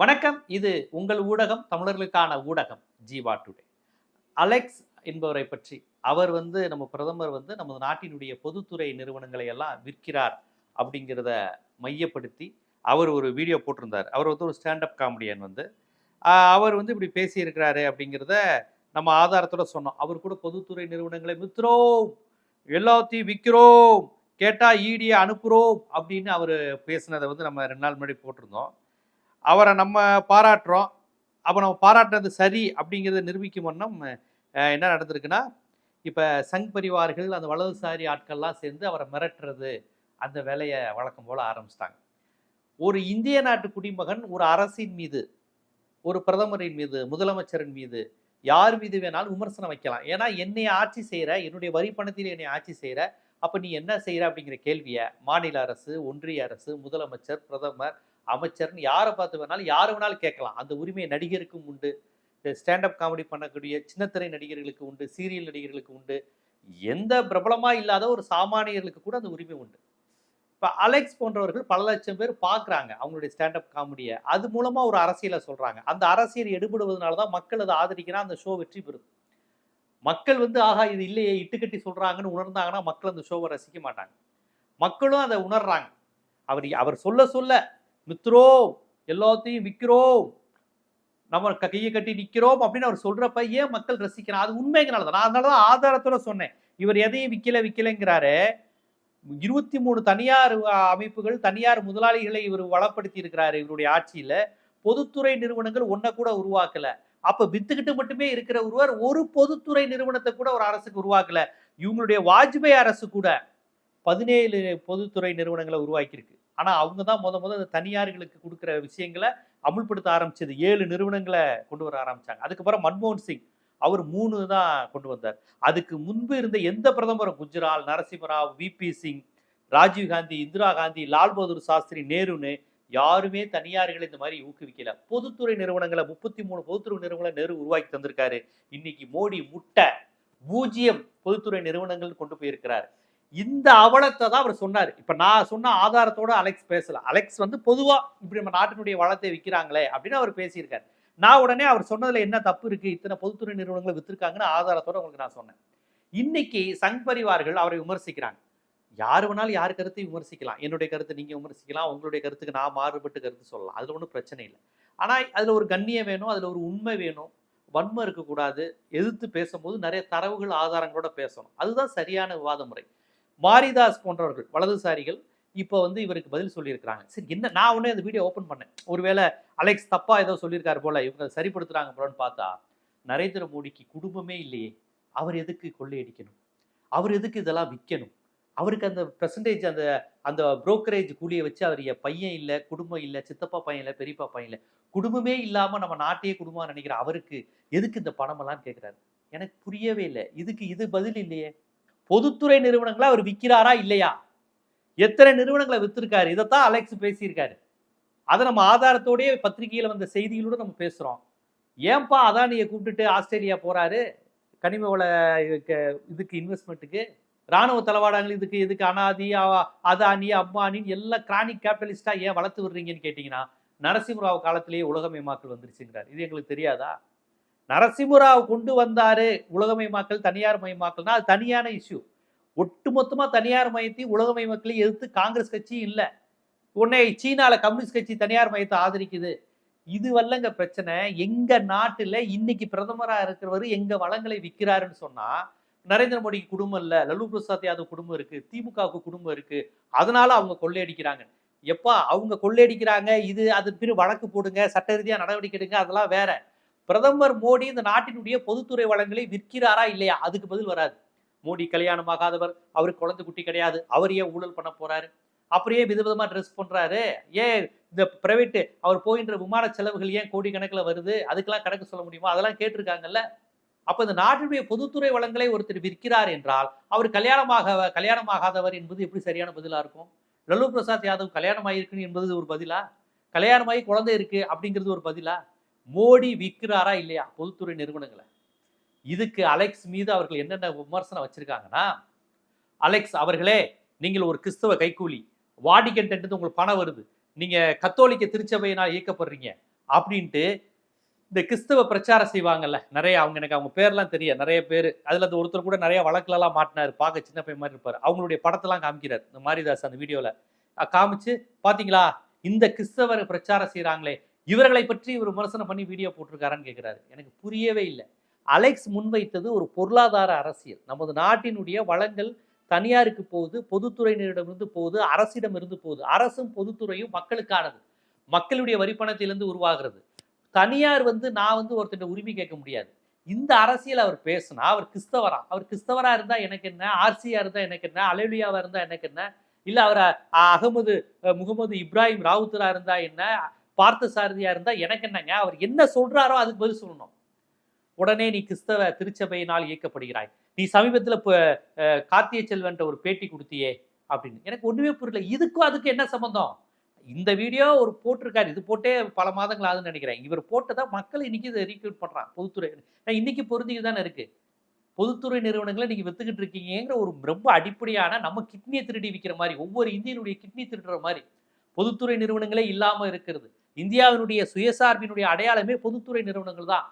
வணக்கம். இது உங்கள் ஊடகம் தமிழர்களுக்கான ஊடகம் ஜீவா டுடே. அலெக்ஸ் என்பவரை பற்றி அவர் வந்து நம்ம பிரதமர் வந்து நமது நாட்டினுடைய பொதுத்துறை நிறுவனங்களை எல்லாம் விற்கிறார் அப்படிங்கிறத மையப்படுத்தி அவர் ஒரு வீடியோ போட்டிருந்தார். அவர் வந்து ஒரு ஸ்டாண்டப் காமெடியன் வந்து. அவர் வந்து இப்படி பேசியிருக்கிறாரு அப்படிங்கிறத நம்ம ஆதாரத்தோட சொன்னோம். அவர் கூட பொதுத்துறை நிறுவனங்களை விற்கிறோம். எல்லாத்தையும் விற்கிறோம். கேட்டால் ஈடியை அனுப்புகிறோம் அப்படின்னு அவர் பேசினதை வந்து நம்ம ரெண்டு நாள் முன்னாடி போட்டிருந்தோம். அவரை நம்ம பாராட்டுறோம். அப்போ நம்ம பாராட்டுறது சரி அப்படிங்கிறத நிரூபிக்கும் வண்ணம் என்ன நடந்திருக்குன்னா இப்போ சங் பரிவார்கள் அந்த வலதுசாரி ஆட்கள்லாம் சேர்ந்து அவரை மிரட்டுறது அந்த வேலையை வழக்கம் போல் ஆரம்பிச்சிட்டாங்க. ஒரு இந்திய நாட்டு குடிமகன் ஒரு அரசின் மீது ஒரு பிரதமரின் மீது முதலமைச்சரின் மீது யார் மீது வேணாலும் விமர்சனம் வைக்கலாம். ஏன்னா என்னை ஆட்சி செய்கிற என்னுடைய வரி பணத்தில் என்னை ஆட்சி செய்கிற அப்போ நீ என்ன செய்கிற அப்படிங்கிற கேள்வியை மாநில அரசு ஒன்றிய அரசு முதலமைச்சர் பிரதமர் அமைச்சர்னு யாரை பார்த்து வேணாலும் யார் வேணாலும் கேட்கலாம். அந்த உரிமை நடிகருக்கும் உண்டு. ஸ்டாண்டப் காமெடி பண்ணக்கூடிய சின்னத்திரை நடிகர்களுக்கு உண்டு சீரியல் நடிகர்களுக்கு உண்டு. எந்த பிரபலமாக இல்லாத ஒரு சாமானியர்களுக்கு கூட அந்த உரிமை உண்டு. இப்போ அலெக்ஸ் போன்றவர்கள் பல லட்சம் பேர் பார்க்குறாங்க அவங்களுடைய ஸ்டாண்டப் காமெடியை அது மூலமாக ஒரு அரசியலை சொல்கிறாங்க அந்த அரசியல் எடுபடுவதனால தான் மக்கள் அதை ஆதரிக்கிறா அந்த ஷோ வெற்றி பெறுது மக்கள் வந்து ஆகா இது இல்லையே இட்டுக்கட்டி சொல்கிறாங்கன்னு உணர்ந்தாங்கன்னா மக்கள் அந்த ஷோவை ரசிக்க மாட்டாங்க. மக்களும் அதை உணர்றாங்க. அவர் அவர் சொல்ல சொல்ல மித்ரோம் எல்லாத்தையும் விற்கிறோம் நம்ம கையை கட்டி நிற்கிறோம் அப்படின்னு அவர் சொல்றப்ப ஏன் மக்கள் ரசிக்கிறான் அது உண்மைங்கிறனால தான். நான் அதனால தான் ஆதாரத்தோட சொன்னேன். இவர் எதையும் விற்கல விற்கலைங்கிறாரு இருபத்தி மூணு தனியார் அமைப்புகள் தனியார் முதலாளிகளை இவர் வளப்படுத்தி இருக்கிறாரு இவருடைய ஆட்சியில. பொதுத்துறை நிறுவனங்கள் ஒன்றை கூட உருவாக்கல. அப்ப வித்துக்கிட்டு மட்டுமே இருக்கிற ஒருவர் ஒரு பொதுத்துறை நிறுவனத்தை கூட ஒரு அரசுக்கு உருவாக்கல. இவங்களுடைய வாஜ்பாய் அரசு கூட பதினேழு பொதுத்துறை நிறுவனங்களை உருவாக்கியிருக்கு. ஆனா அவங்க தான் முத முத தனியார்களுக்கு கொடுக்குற விஷயங்களை அமுல்படுத்த ஆரம்பிச்சது. ஏழு நிறுவனங்களை கொண்டு வர ஆரம்பிச்சாங்க. அதுக்கப்புறம் மன்மோகன் சிங் அவர் மூணு தான் கொண்டு வந்தார். அதுக்கு முன்பு இருந்த எந்த பிரதமரும் குஜ்ரால் நரசிம்மராவ் விபி சிங் ராஜீவ் காந்தி இந்திரா காந்தி லால் பகதூர் சாஸ்திரி நேருன்னு யாருமே தனியார்களை இந்த மாதிரி ஊக்குவிக்கல. பொதுத்துறை நிறுவனங்களை முப்பத்தி மூணு பொதுத்துறை நிறுவனங்களை நேரு உருவாக்கி தந்திருக்காரு. இன்னைக்கு மோடி முட்டை பூஜ்ஜியம் பொதுத்துறை நிறுவனங்கள் கொண்டு போயிருக்கிறார். இந்த அவலத்தை தான் அவர் சொன்னார். இப்போ நான் சொன்ன ஆதாரத்தோட அலெக்ஸ் பேசல அலெக்ஸ் வந்து பொதுவாக இப்படி நம்ம நாட்டினுடைய வளத்தை விற்கிறாங்களே அப்படின்னு அவர் பேசியிருக்காரு. நான் உடனே அவர் சொன்னதில் என்ன தப்பு இருக்குது இத்தனை பொதுத்துறை நிறுவனங்களை விற்றுருக்காங்கன்னு ஆதாரத்தோட உங்களுக்கு நான் சொன்னேன். இன்னைக்கு சங் பரிவார்கள் அவரை விமர்சிக்கிறாங்க. யார் வேணாலும் யார் கருத்தை விமர்சிக்கலாம். என்னுடைய கருத்தை நீங்கள் விமர்சிக்கலாம். உங்களுடைய கருத்துக்கு நான் மாறுபட்டு கருத்து சொல்லலாம். அதில் ஒன்றும் பிரச்சனை இல்லை. ஆனால் அதில் ஒரு கண்ணியம் வேணும் அதில் ஒரு உண்மை வேணும். வன்மை இருக்கக்கூடாது. எதிர்த்து பேசும்போது நிறைய தரவுகள் ஆதாரங்களோட பேசணும். அதுதான் சரியான விவாத முறை. மாரிதாஸ் போன்றவர்கள் வலதுசாரிகள் இப்போ வந்து இவருக்கு பதில் சொல்லியிருக்கிறாங்க. சரி என்ன நான் உடனே அந்த வீடியோ ஓப்பன் பண்ணேன். ஒருவேளை அலெக்ஸ் தப்பா ஏதோ சொல்லியிருக்காரு போல இவங்க சரிப்படுத்துறாங்க போலன்னு பார்த்தா நரேந்திர மோடிக்கு குடும்பமே இல்லையே. அவர் எதுக்கு கொள்ளையடிக்கணும்? அவர் எதுக்கு இதெல்லாம் விற்கணும்? அவருக்கு அந்த பெர்சன்டேஜ் அந்த அந்த புரோக்கரேஜ் கூலியை வச்சு அவர் என் பையன் இல்லை குடும்பம் இல்லை சித்தப்பா பையன் இல்லை பெரியப்பா பையன் இல்லை குடும்பமே இல்லாமல் நம்ம நாட்டையே குடும்பம் நினைக்கிற அவருக்கு எதுக்கு இந்த பணமெல்லாம் கேட்குறாரு? எனக்கு புரியவே இல்லை. இதுக்கு இது பதில் இல்லையே. பொதுத்துறை நிறுவனங்களை அவர் விற்கிறாரா இல்லையா? எத்தனை நிறுவனங்களை வித்திருக்காரு? இதைத்தான் அலெக்ஸ் பேசியிருக்காரு. அதை நம்ம ஆதாரத்தோடயே பத்திரிகையில் வந்த செய்திகளோட நம்ம பேசுகிறோம் ஏன்பா அதானியை கூப்பிட்டுட்டு ஆஸ்திரேலியா போகிறாரு கனிம வள இதுக்கு இன்வெஸ்ட்மெண்ட்டுக்கு ராணுவ தளவாடங்கள் இதுக்கு இதுக்கு அனாதி அதானி அம்பானின்னு எல்லாம் கிரானிக் கேபிட்டலிஸ்டாக ஏன் வளர்த்து விடுறீங்கன்னு கேட்டிங்கன்னா நரசிம்மராவ் காலத்திலேயே உலகமயமாக்கல் வந்துருச்சுங்கிறார். இது எங்களுக்கு தெரியாதா? நரசிம்மராவ் கொண்டு வந்தாரு உலகமயமாக்கல் தனியார் மயமாக்கல்னா அது தனியான இஷ்யூ ஒட்டுமொத்தமாக தனியார் மயத்தையும் உலகமயமாக்கலையும் எதிர்த்து காங்கிரஸ் கட்சி இல்லை. உடனே சீனால கம்யூனிஸ்ட் கட்சி தனியார் மயத்தை ஆதரிக்குது. இது வல்லங்க பிரச்சனை. எங்க நாட்டுல இன்னைக்கு பிரதமராக இருக்கிறவர் எங்க வளங்களை விற்கிறாருன்னு சொன்னா நரேந்திர மோடிக்கு குடும்பம் இல்லை லல்லு பிரசாத் யாதவ் குடும்பம் இருக்கு திமுகவுக்கு குடும்பம் இருக்கு அதனால அவங்க கொள்ளையடிக்கிறாங்க. எப்பா அவங்க கொள்ளையடிக்கிறாங்க இது அது பிறகு வழக்கு போடுங்க சட்ட ரீதியாக நடவடிக்கை எடுங்க அதெல்லாம் வேற. பிரதமர் மோடி இந்த நாட்டினுடைய பொதுத்துறை வளங்களை விற்கிறாரா இல்லையா? அதுக்கு பதில் வராது. மோடி கல்யாணமாகாதவர் அவருக்கு குழந்தை குட்டி கிடையாது அவர் ஏன் ஊழல் பண்ண போறாரு? அப்படியே விதவிதமா ட்ரெஸ் பண்றாரு? ஏன் இந்த பிரைவேட் அவர் போகின்ற விமான செலவுகள் ஏன் கோடி கணக்கில் வருது? அதுக்கெல்லாம் கணக்கு சொல்ல முடியுமா? அதெல்லாம் கேட்டிருக்காங்கல்ல. அப்ப இந்த நாட்டினுடைய பொதுத்துறை வளங்களை ஒருத்தர் விற்கிறார் என்றால் அவர் கல்யாணமாக கல்யாணமாகாதவர் என்பது எப்படி சரியான பதிலா இருக்கும்? லல்லு பிரசாத் யாதவ் கல்யாணம் ஆயிருக்குன்னு என்பது ஒரு பதிலா? கல்யாணமாகி குழந்தை இருக்கு அப்படிங்கிறது ஒரு பதிலா? மோடி விற்கிறாரா இல்லையா? பொதுத்துறை நிறுவனங்களை. இதுக்கு அலெக்ஸ் மீது அவர்கள் என்னென்ன விமர்சனம் வச்சிருக்காங்கன்னா அலெக்ஸ் அவர்களே நீங்கள் ஒரு கிறிஸ்தவ கைக்கூலி. வாடிக்கன் உங்களுக்கு பணம் வருது. நீங்க கத்தோலிக்க திருச்சபையினால் இயக்கப்படுறீங்க அப்படின்ட்டு இந்த கிறிஸ்தவ பிரச்சாரம் செய்வாங்கல்ல. நிறைய அவங்க எனக்கு அவங்க பேர்லாம் தெரியும். நிறைய பேர். அதில் அந்த ஒருத்தர் கூட நிறைய வழக்குலலாம் மாட்டினார். பார்க்க சின்ன பையன் மாதிரி இருப்பார். அவங்களுடைய படத்தெல்லாம் காமிக்கிறார். இந்த மாரிதாஸ் அந்த வீடியோவில் காமிச்சு பார்த்தீங்களா இந்த கிறிஸ்தவர் பிரச்சாரம் செய்கிறாங்களே இவர்களை பற்றி இவர் விமர்சனம் பண்ணி வீடியோ போட்டிருக்காரான்னு கேட்குறாரு எனக்கு புரியவே இல்லை. அலெக்ஸ் முன்வைத்தது ஒரு பொருளாதார அரசியல். நமது நாட்டினுடைய வளங்கள் தனியாருக்கு போகுது பொதுத்துறையினரிடமிருந்து போகுது அரசிடம் இருந்து போகுது. அரசும் பொதுத்துறையும் மக்களுக்கானது. மக்களுடைய வரிப்பணத்திலிருந்து உருவாகிறது. தனியார் வந்து நான் வந்து ஒருத்தர் உரிமை கேட்க முடியாது. இந்த அரசியல் அவர் பேசினா அவர் கிறிஸ்தவரா? அவர் கிறிஸ்தவரா இருந்தா எனக்கு என்ன? ஆர்சியா இருந்தா எனக்கு என்ன? அலேலியாவா இருந்தா எனக்கு என்ன? இல்ல அவர் அ- அகமது முகமது இப்ராஹிம் ராவுத்தரா இருந்தா என்ன? பார்த்த சாரதியாக இருந்தால் எனக்கு என்னங்க? அவர் என்ன சொல்கிறாரோ அதுக்கு பதில் சொல்லணும். உடனே நீ கிறிஸ்தவ திருச்சபையினால் இயக்கப்படுகிறாய். நீ சமீபத்தில் இப்போ கார்த்திய செல்வன்ற ஒரு பேட்டி கொடுத்தியே அப்படின்னு. எனக்கு ஒன்றுமே புரியல. இதுக்கும் அதுக்கு என்ன சம்பந்தம்? இந்த வீடியோ ஒரு போட்டிருக்காரு. இது போட்டே பல மாதங்கள் ஆகுதுன்னு நினைக்கிறேன். இவர் போட்டதான் மக்கள் இன்னைக்கு இதை ரீக்ரூட் பண்ணுறான் பொதுத்துறை. இன்னைக்கு பொருந்திக்கு தானே இருக்கு. பொதுத்துறை நிறுவனங்களை நீங்கள் வித்துக்கிட்டு இருக்கீங்கிற ஒரு ரொம்ப அடிப்படையான நம்ம கிட்னியை திருடி விற்கிற மாதிரி ஒவ்வொரு இந்தியனுடைய கிட்னி திருடுற மாதிரி பொதுத்துறை நிறுவனங்களே இல்லாமல் இருக்கிறது. இந்தியாவினுடைய சுயசார்பினுடைய அடையாளமே பொதுத்துறை நிறுவனங்கள் தான்.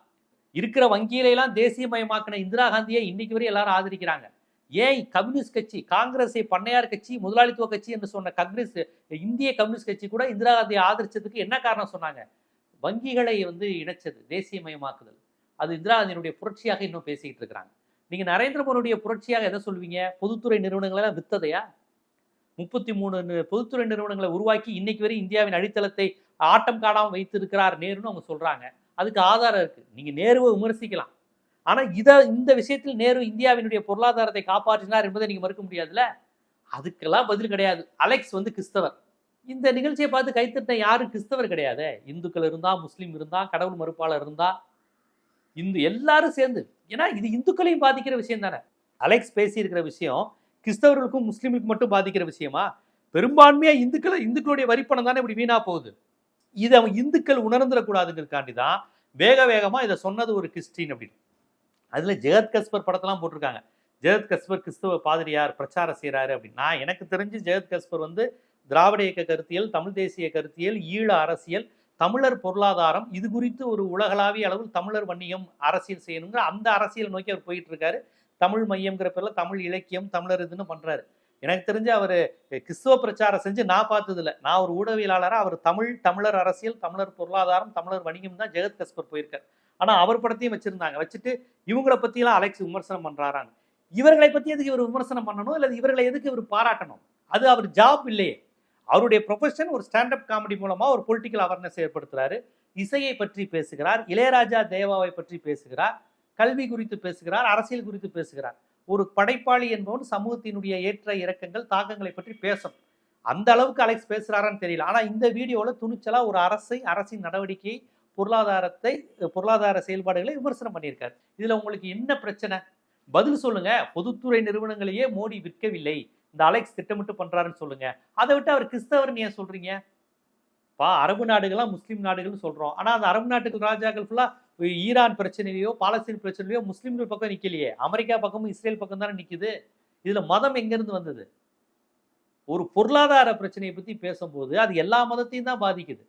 இருக்கிற வங்கியிலெல்லாம் தேசியமயமாக்கின இந்திரா காந்தியை இன்னைக்கு வரை எல்லாரும் ஆதரிக்கிறாங்க. ஏன் கம்யூனிஸ்ட் கட்சி காங்கிரஸை பண்ணையார் கட்சி முதலாளித்துவ கட்சி என்று சொன்ன கம்யூனிஸ்ட் இந்திய கம்யூனிஸ்ட் கட்சி கூட இந்திரா காந்தியை ஆதரிச்சதுக்கு என்ன காரணம் சொன்னாங்க? வங்கிகளை வந்து இணைச்சது தேசியமயமாக்குதல். அது இந்திரா காந்தியினுடைய புரட்சியாக இன்னும் பேசிக்கிட்டு இருக்கிறாங்க. நீங்க நரேந்திர மோடியுடைய புரட்சியாக எதை சொல்வீங்க பொதுத்துறை நிறுவனங்களை எல்லாம் வித்ததையா? முப்பத்தி மூணு பொதுத்துறை நிறுவனங்களை உருவாக்கி இன்னைக்கு வரை இந்தியாவின் அடித்தளத்தை ஆட்டம் காடாமல் வைத்திருக்கிறார் நேருன்னு அவங்க சொல்கிறாங்க அதுக்கு ஆதாரம் இருக்குது நீங்கள் நேருவை விமர்சிக்கலாம். ஆனால் இதை இந்த விஷயத்தில் நேரு இந்தியாவினுடைய பொருளாதாரத்தை காப்பாற்றினார் என்பதை நீங்கள் மறுக்க முடியாதுல்ல? அதுக்கெல்லாம் பதில் கிடையாது. அலெக்ஸ் வந்து கிறிஸ்தவர். இந்த நிகழ்ச்சியை பார்த்து கைத்தட்ட யாரும் கிறிஸ்தவர் கிடையாது. இந்துக்கள் இருந்தா முஸ்லீம் இருந்தா கடவுள் மறுப்பாளர் இருந்தா இந்து எல்லாரும் சேர்ந்து. ஏன்னா இது இந்துக்களையும் பாதிக்கிற விஷயம் தானே. அலெக்ஸ் பேசியிருக்கிற விஷயம் கிறிஸ்தவர்களுக்கும் முஸ்லீம்களுக்கும் மட்டும் பாதிக்கிற விஷயமா? பெரும்பான்மையா இந்துக்களை இந்துக்களுடைய வரிப்பணம் தானே இப்படி வீணா போகுது. இதை அவன் இந்துக்கள் உணர்ந்துடக்கூடாதுங்கிறதுக்காண்டி தான் வேக வேகமாக இதை சொன்னது ஒரு கிறிஸ்டின் அப்படின்னு. அதில் ஜெகத் கஸ்பர் படத்தெல்லாம் போட்டிருக்காங்க. ஜெகத் கஸ்பர் கிறிஸ்தவ பாதிரியார் பிரச்சாரம் செய்கிறாரு அப்படின்னு. நான் எனக்கு தெரிஞ்சு ஜெகத் கஸ்பர் வந்து திராவிட இயக்க கருத்தியல் தமிழ் தேசிய கருத்தியல் ஈழ அரசியல் தமிழர் பொருளாதாரம் இது குறித்து ஒரு உலகளாவிய அளவில் தமிழர் வன்னியம் அரசியல் செய்யணுங்கிற அந்த அரசியல் நோக்கி அவர் போயிட்டு இருக்காரு. தமிழ் மையம்ங்கிற பேரில் தமிழ் இலக்கியம் தமிழர் இதுன்னு பண்ணுறாரு எனக்கு தெரிஞ்சு அவர் கிறிஸ்துவ பிரச்சாரம் செஞ்சு நான் பார்த்ததில்ல. நான் ஒரு ஊடகவியலாளராக அவர் தமிழ் தமிழர் அரசியல் தமிழர் பொருளாதாரம் தமிழர் வணிகம் தான் ஜெகத் கஸ்பர் போயிருக்கார். ஆனால் அவர் படத்தையும் வச்சுருந்தாங்க. வச்சுட்டு இவங்கள பற்றிலாம் அலெக்ஸ் விமர்சனம் பண்றாராங்க இவர்களை பற்றி எதுக்கு இவர் விமர்சனம் பண்ணணும்? இல்லை இவர்களை எதுக்கு இவர் பாராட்டணும்? அது அவர் ஜாப் இல்லையே. அவருடைய ப்ரொஃபஷன் ஒரு ஸ்டாண்டப் காமெடி மூலமாக ஒரு பொலிட்டிக்கல் அவேர்னஸ் ஏற்படுத்துகிறாரு இசையை பற்றி பேசுகிறார். இளையராஜா தேவாவை பற்றி பேசுகிறார். கல்வி குறித்து பேசுகிறார். அரசியல் குறித்து பேசுகிறார். ஒரு படைப்பாளி என்பவன் சமூகத்தினுடைய ஏற்ற இறக்கங்கள் தாக்கங்களை பற்றி பேசணும் அந்த அளவுக்கு அலெக்ஸ் பேசுறாரான்னு தெரியல. ஆனால் இந்த வீடியோவில் துணிச்சலாக ஒரு அரசை அரசின் நடவடிக்கையை பொருளாதாரத்தை பொருளாதார செயல்பாடுகளை விமர்சனம் பண்ணியிருக்காரு. இதில் உங்களுக்கு என்ன பிரச்சனை? பதில் சொல்லுங்க. பொதுத்துறை நிறுவனங்களையே மோடி விற்கவில்லை. இந்த அலெக்ஸ் திட்டமிட்டு பண்றாருன்னு சொல்லுங்க. அதை விட்டு அவர் கிறிஸ்தவர்னு ஏன் சொல்றீங்க? பா அரபு நாடுகள்லாம் முஸ்லீம் நாடுகள்னு சொல்றோம். ஆனா அந்த அரபு நாட்டுகள் ராஜாக்கள் ஃபுல்லா ஈரான் பிரச்சனையிலையோ பாலஸ்தீன் பிரச்சனையிலையோ முஸ்லீம்கள் பக்கம் நிற்கலையே அமெரிக்கா பக்கமும் இஸ்ரேல் பக்கம் தானே நிற்கிது இதில் மதம் எங்கேருந்து வந்தது? ஒரு பொருளாதார பிரச்சனையை பற்றி பேசும்போது அது எல்லா மதத்தையும் தான் பாதிக்குது.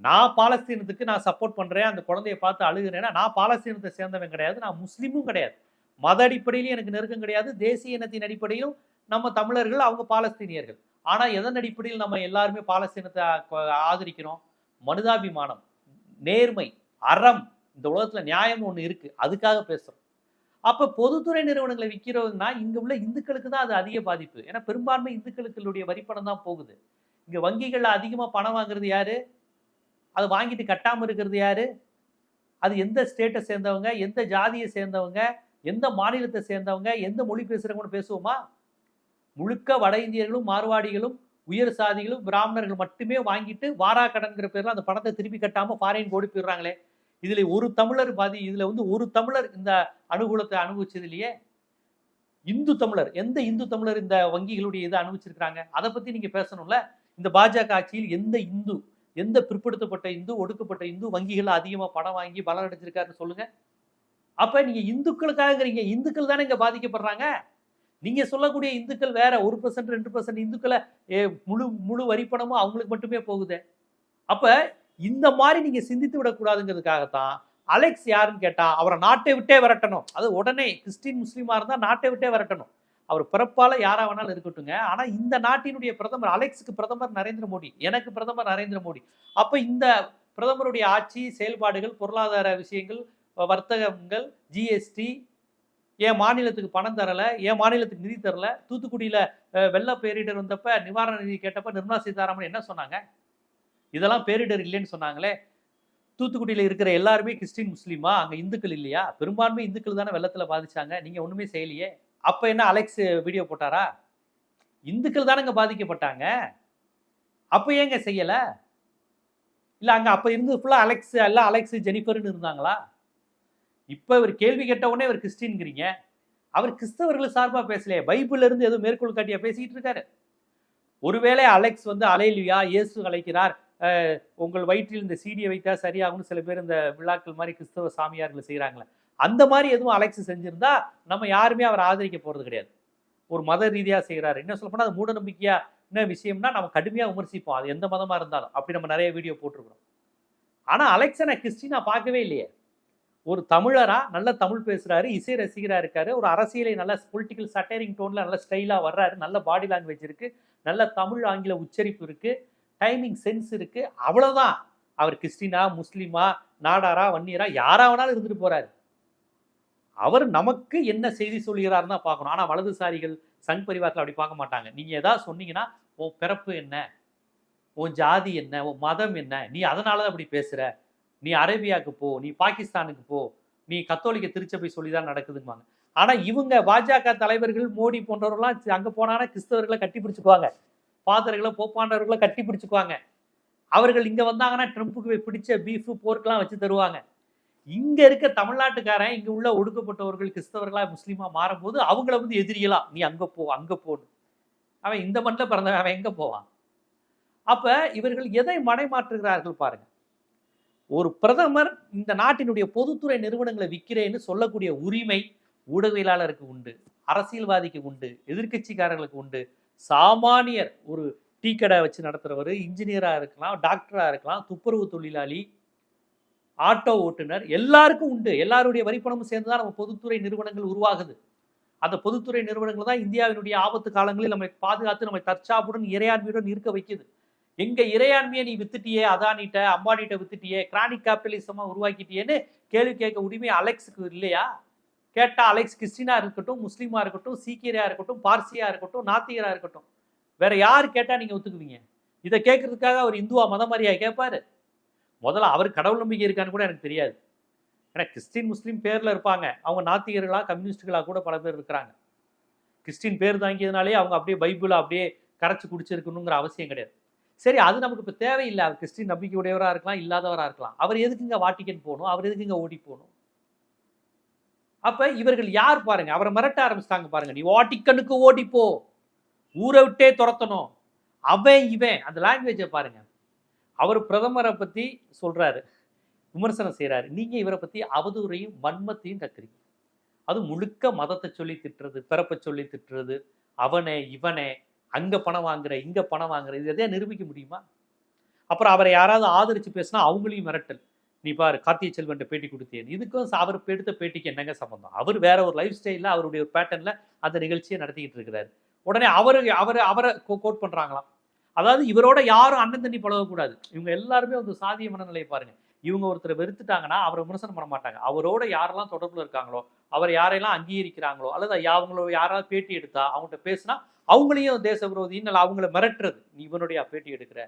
நான் பாலஸ்தீனத்துக்கு நான் சப்போர்ட் பண்ணுறேன் அந்த குழந்தைய பார்த்து அழுகிறேன்னா நான் பாலஸ்தீனத்தை சேர்ந்தவன் கிடையாது நான் முஸ்லீமும் கிடையாது. மத அடிப்படையிலும் எனக்கு நெருக்கம் கிடையாது. தேசிய இனத்தின் அடிப்படையிலும் நம்ம தமிழர்கள் அவங்க பாலஸ்தீனியர்கள். ஆனால் எதன் அடிப்படையில் நம்ம எல்லாருமே பாலஸ்தீனத்தை ஆதரிக்கிறோம்? மனிதாபிமானம் நேர்மை அறம். இந்த உலகத்தில் நியாயம் ஒன்று இருக்குது அதுக்காக பேசுகிறோம் அப்போ பொதுத்துறை நிறுவனங்களை விற்கிறதுனா இங்கே உள்ள இந்துக்களுக்கு தான் அது அதிக பாதிப்பு. ஏன்னா பெரும்பான்மை இந்துக்களுடைய வரிப்பணம் தான் போகுது. இங்கே வங்கிகளில் அதிகமாக பணம் வாங்குறது யார்? அது வாங்கிட்டு கட்டாமல் இருக்கிறது யார்? அது எந்த ஸ்டேட்டை சேர்ந்தவங்க எந்த ஜாதியை சேர்ந்தவங்க எந்த மாநிலத்தை சேர்ந்தவங்க எந்த மொழி பேசுகிறவங்கன்னு பேசுவோமா? முழுக்க வட இந்தியர்களும் மார்வாடிகளும் உயர் சாதிகளும் பிராமணர்கள் மட்டுமே வாங்கிட்டு வாரா கடன்கிற பேர்ல அந்த பணத்தை திருப்பி கட்டாமல் ஃபாரின் ஓடி போயிடுறாங்களே. இதில் ஒரு தமிழர் பாதி இதில் வந்து ஒரு தமிழர் இந்த அனுகூலத்தை அனுபவிச்சது இல்லையே? இந்து தமிழர். எந்த இந்து தமிழர் இந்த வங்கிகளுடைய இதை அனுபவிச்சிருக்கிறாங்க? அதை பற்றி நீங்கள் பேசணும்ல. இந்த பாஜக ஆட்சியில் எந்த இந்து எந்த பிற்படுத்தப்பட்ட இந்து ஒடுக்கப்பட்ட இந்து வங்கிகள் அதிகமாக பணம் வாங்கி பலன் அடைஞ்சிருக்காருன்னு அப்போ நீங்கள் இந்துக்களுக்காகங்கிறீங்க. இந்துக்கள் தானே இங்கே பாதிக்கப்படுறாங்க. நீங்க சொல்லக்கூடிய இந்துக்கள் வேற ஒரு பர்சன்ட் ரெண்டு பர்சன்ட் இந்துக்களை முழு முழு வரிப்பணமும் அவங்களுக்கு மட்டுமே போகுது. அப்ப இந்த மாதிரி நீங்க சிந்தித்து விடக்கூடாதுங்கிறதுக்காகத்தான் அலெக்ஸ் யாருன்னு கேட்டா அவரை நாட்டை விட்டே விரட்டணும். அது உடனே கிறிஸ்டின் முஸ்லீமா இருந்தா நாட்டை விட்டே விரட்டணும். அவர் பிறப்பால யாரா வேணாலும் இருக்கட்டுங்க ஆனா இந்த நாட்டினுடைய பிரதமர் அலெக்ஸுக்கு பிரதமர் நரேந்திர மோடி. எனக்கு பிரதமர் நரேந்திர மோடி. அப்ப இந்த பிரதமருடைய ஆட்சி செயல்பாடுகள் பொருளாதார விஷயங்கள் வர்த்தகங்கள் ஜிஎஸ்டி என் மாநிலத்துக்கு பணம் தரல என் மாநிலத்துக்கு நிதி தரல தூத்துக்குடியில வெள்ள பேரிடர் வந்தப்ப நிவாரண நிதி கேட்டப்ப நிர்மலா சீதாராமன் என்ன சொன்னாங்க? இதெல்லாம் பேரிடர் இல்லைன்னு சொன்னாங்களே. தூத்துக்குடியில் இருக்கிற எல்லாருமே கிறிஸ்டின் முஸ்லீமா? அங்கே இந்துக்கள் இல்லையா? பெரும்பான்மை இந்துக்கள் தானே வெள்ளத்தில் பாதிச்சாங்க. நீங்கள் ஒன்றுமே செய்யலையே. அப்போ என்ன அலெக்ஸ் வீடியோ போட்டாரா? இந்துக்கள் தானங்க பாதிக்கப்பட்டாங்க. அப்போ ஏங்க செய்யலை? இல்லை அங்கே அப்போ இருந்து ஃபுல்லாக அலெக்ஸ் எல்லாம் அலெக்ஸ் ஜெனிஃபர்னு இருந்தாங்களா? இப்போ இவர் கேள்வி கேட்ட உடனே இவர் கிறிஸ்டின்ங்கிறீங்க. அவர் கிறிஸ்தவர்கள் சார்பாக பேசலையே. பைபிள்ல இருந்து மேற்கோள் காட்டியா பேசிக்கிட்டு இருக்காரு. ஒருவேளை அலெக்ஸ் வந்து அலையிலியா? இயேசு அழைக்கிறார். உங்கள் வயிற்றில் இந்த சீடியை வைத்தா சரியாகும்னு சில பேர் இந்த விழாக்கள் மாதிரி கிறிஸ்தவ சாமியார்கள் செய்கிறாங்களே அந்த மாதிரி எதுவும் அலெக்ஸ் செஞ்சுருந்தா நம்ம யாருமே அவர் ஆதரிக்க போகிறது கிடையாது. ஒரு மத ரீதியாக செய்கிறாரு என்ன சொல்ல போனால் அது மூடநம்பிக்கையா என்ன விஷயம்னா நம்ம கடுமையாக விமர்சிப்போம். அது எந்த மதமாக இருந்தாலும். அப்படி நம்ம நிறைய வீடியோ போட்டிருக்கிறோம். ஆனால் அலெக்ஸை நான் கிறிஸ்டினா பார்க்கவே இல்லையே. ஒரு தமிழரா நல்ல தமிழ் பேசுறாரு இசை ரசிகராக இருக்காரு ஒரு அரசியலை நல்ல பொலிட்டிக்கல் சட்டரிங் டோன்ல நல்ல ஸ்டைலாக வர்றாரு நல்ல பாடி லாங்குவேஜ் இருக்கு நல்ல தமிழ் ஆங்கில உச்சரிப்பு இருக்கு. டைமிங் சென்ஸ் இருக்கு. அவ்வளவுதான். அவர் கிறிஸ்டினா முஸ்லீமா நாடாரா வன்னியரா யாரா வேணாலும் இருந்துட்டு போறாரு. அவர் நமக்கு என்ன செய்தி சொல்கிறாருன்னு தான் பார்க்கணும். ஆனால் வலதுசாரிகள் சங் பரிவாரத்தில் அப்படி பார்க்க மாட்டாங்க. நீங்கள் ஏதாவது சொன்னீங்கன்னா உன் பிறப்பு என்ன? உன் ஜாதி என்ன? உன் மதம் என்ன? நீ அதனால தான் அப்படி பேசுகிற நீ அரேபியாவுக்கு போ. நீ பாகிஸ்தானுக்கு போ. நீ கத்தோலிக்க திருச்சபை சொல்லி தான் நடக்குதும்பாங்க ஆனால் இவங்க பாஜக தலைவர்கள் மோடி போன்றவர்கள்லாம் அங்கே போனாங்கன்னா கிறிஸ்தவர்களை கட்டி பிடிச்சிக்குவாங்க. ஃபாதர்களை போப்பாண்டவர்களை கட்டி பிடிச்சிக்குவாங்க. அவர்கள் இங்கே வந்தாங்கன்னா ட்ரம்ப்புக்கு பிடிச்ச பீஃபு போர்க்கெலாம் வச்சு தருவாங்க. இங்கே இருக்க தமிழ்நாட்டுக்காரன் இங்கே உள்ள ஒடுக்கப்பட்டவர்கள் கிறிஸ்தவர்களாக முஸ்லீமாக மாறும்போது அவங்கள வந்து எதிரியலாம் நீ அங்கே போ அங்கே போன்னு. அவன் இந்த மண்ணில் பிறந்தவன் அவன் எங்கே போவான்? அப்போ இவர்கள் எதை மடைமாற்றுகிறார்கள் பாருங்கள் ஒரு பிரதமர் இந்த நாட்டினுடைய பொதுத்துறை நிறுவனங்களை விற்கிறேன்னு சொல்லக்கூடிய உரிமை ஊடகவியலாளருக்கு உண்டு அரசியல்வாதிக்கு உண்டு எதிர்கட்சிக்காரர்களுக்கு உண்டு. சாமானியர் ஒரு டீ கடை வச்சு நடத்துகிறவர் இன்ஜினியராக இருக்கலாம் டாக்டராக இருக்கலாம் துப்புரவு தொழிலாளி ஆட்டோ ஓட்டுநர் எல்லாருக்கும் உண்டு. எல்லாருடைய வரிப்பணமும் சேர்ந்து தான் நம்ம பொதுத்துறை நிறுவனங்கள் உருவாகுது. அந்த பொதுத்துறை நிறுவனங்கள் தான் இந்தியாவினுடைய ஆபத்து காலங்களில் நம்மை பாதுகாத்து நம்மை தற்சாப்புடன் இறையாண்மையுடன் இருக்க வைக்குது. எங்க இறையாண்மையை நீ வித்துட்டியே அதானிட்ட அம்பானிட்ட வித்துட்டியே கிரானிக் கேபிட்டலிசமா உருவாக்கிட்டியேன்னு கேள்வி கேட்க உரிமை அலெக்ஸுக்கு இல்லையா? கேட்டால் அலெக்ஸ் கிறிஸ்டினாக இருக்கட்டும் முஸ்லீமாக இருக்கட்டும் சீக்கியராக இருக்கட்டும் பார்சியாக இருக்கட்டும் நாத்திகராக இருக்கட்டும். வேற யார் கேட்டால் நீங்கள் ஒத்துக்குவீங்க? இதை கேட்கறதுக்காக அவர் இந்துவா மதமாரியாக கேட்பார். முதல்ல அவர் கடவுள் நம்பிக்கை இருக்கான்னு கூட எனக்கு தெரியாது. ஏன்னா கிறிஸ்டின் முஸ்லீம் பேரில் இருப்பாங்க. அவங்க நாத்திகர்களா கம்யூனிஸ்டுகளாக கூட பல பேர் இருக்கிறாங்க. கிறிஸ்டின் பேர் தாங்கியதுனாலே அவங்க அப்படியே பைபிளை அப்படியே கரைச்சி குடிச்சிருக்கணுங்கிற அவசியம் கிடையாது. சரி அது நமக்கு இப்போ தேவையில்லை. அவர் கிறிஸ்டின் நம்பிக்கையுடையவராக இருக்கலாம் இல்லாதவராக இருக்கலாம். அவர் எதுக்குங்க வாட்டிக்கன் போகணும்? அவர் எதுக்குங்க ஓடி போகணும்? அப்ப இவர்கள் யார் பாருங்க? அவரை மிரட்ட ஆரம்பிச்சிட்டாங்க பாருங்க. நீ வாட்டிக்கனுக்கு ஓடிப்போ ஊரை விட்டே துரத்தணும். அவன் இவன். அந்த லாங்குவேஜை பாருங்க. அவர் பிரதமரை பத்தி சொல்றாரு. விமர்சனம் செய்கிறாரு நீங்கள் இவரை பற்றி அவதூறையும் வன்மத்தையும் கத்துறீங்க அது முழுக்க மதத்தை சொல்லி திட்டுறது பிறப்பை சொல்லி திட்டுறது அவனே இவனே அங்கே பணம் வாங்குற இங்கே பணம் வாங்குற இது எதையா நிரூபிக்க முடியுமா? அப்புறம் அவரை யாராவது ஆதரித்து பேசினா அவங்களையும் மிரட்டல். நீ பாரு கார்த்திகை செல்வன்ட்ட பேட்டி கொடுத்தேன். இதுக்கும் அவர் எடுத்த பேட்டிக்கு என்னங்க சம்பந்தம்? அவர் வேற ஒரு லைஃப் ஸ்டைலில் அவருடைய ஒரு பேட்டர்ன்ல அந்த நிகழ்ச்சியை நடத்திக்கிட்டு இருக்கிறாரு. உடனே அவரு அவரை அவரை கோட் பண்ணுறாங்களாம் அதாவது இவரோட யாரும் அண்ணன் தண்ணி பழகக்கூடாது. இவங்க எல்லாருமே வந்து சாதிய மனநிலையை பாருங்க. இவங்க ஒருத்தரை வெறுத்துட்டாங்கன்னா அவரை விமர்சனம் பண்ண மாட்டாங்க. அவரோட யாரெல்லாம் தொடர்பில் இருக்காங்களோ அவர் யாரையெல்லாம் அங்கீகரிக்கிறாங்களோ அல்லது அவங்கள யாராவது பேட்டி எடுத்தா அவங்கள்ட்ட பேசினா அவங்களையும் தேச விரோதின்னு அவங்கள மிரட்டுறது. நீ இவனுடைய பேட்டி எடுக்கிற?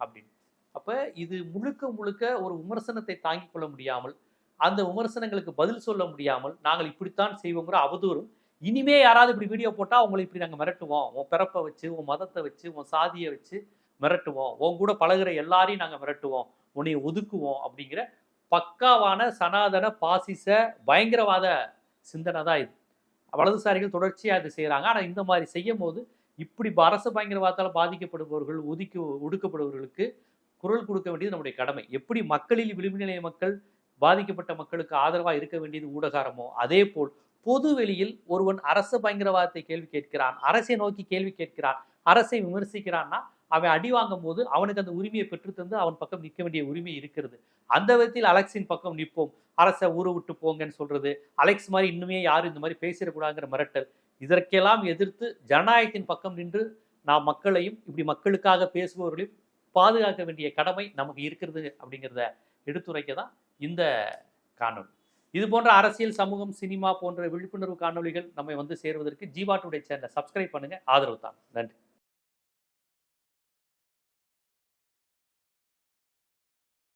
அப்படின்னு. அப்ப இது முழுக்க முழுக்க ஒரு விமர்சனத்தை தாங்கிக் கொள்ள முடியாமல் அந்த விமர்சனங்களுக்கு பதில் சொல்ல முடியாமல் நாங்கள் இப்படித்தான் செய்வோங்கிற அவதூறும் இனிமே யாராவது இப்படி வீடியோ போட்டா அவங்களை இப்படி நாங்கள் மிரட்டுவோம். உன் பிறப்பை வச்சு உன் மதத்தை வச்சு உன் சாதியை வச்சு மிரட்டுவோம். உன் கூட பழகுற எல்லாரையும் நாங்கள் மிரட்டுவோம். உன்னை ஒதுக்குவோம் அப்படிங்கிற பக்காவான சனாதன பாசிச பயங்கரவாத சிந்தனை தான் இது. வலதுசாரிகள் தொடர்ச்சியாக இது செய்கிறாங்க ஆனால் இந்த மாதிரி செய்யும் போது இப்படி அரசு பயங்கரவாதத்தால் பாதிக்கப்படுபவர்கள் ஒதுக்கி ஒடுக்கப்படுபவர்களுக்கு குரல் கொடுக்க வேண்டியது நம்முடைய கடமை. எப்படி மக்களில் விளிம்புநிலை மக்கள் பாதிக்கப்பட்ட மக்களுக்கு ஆதரவாக இருக்க வேண்டியது ஊடகாரமோ அதே போல் பொது வெளியில் ஒருவன் அரச பயங்கரவாதத்தை கேள்வி கேட்கிறான் அரசை நோக்கி கேள்வி கேட்கிறான் அரசை விமர்சிக்கிறான்னா அவன் அடி வாங்கும் போது அவனுக்கு அந்த உரிமையை பெற்றுத்தந்து அவன் பக்கம் நிற்க வேண்டிய உரிமை இருக்கிறது. அந்த விதத்தில் அலெக்ஸின் பக்கம் நிற்போம். அரசை ஊற விட்டு போங்கன்னு சொல்றது அலெக்ஸ் மாதிரி இன்னுமே யாரும் இந்த மாதிரி பேசிடக்கூடாதுங்கிற மிரட்டல். இதற்கெல்லாம் எதிர்த்து ஜனநாயகத்தின் பக்கம் நின்று நாம் மக்களையும் இப்படி மக்களுக்காக பேசுபவர்களையும் பாதுகாக்க வேண்டிய கடமை நமக்கு இருக்கிறது அப்படிங்கிறத எடுத்துரைக்க தான் இந்த காணொலி இது போன்ற அரசியல் சமூகம் சினிமா போன்ற விழிப்புணர்வு காணொளிகள் நம்மை வந்து சேருவதற்கு ஜீவா டுடே சேனலை சப்ஸ்கிரைப் பண்ணுங்க. ஆதரவு தான் நன்றி.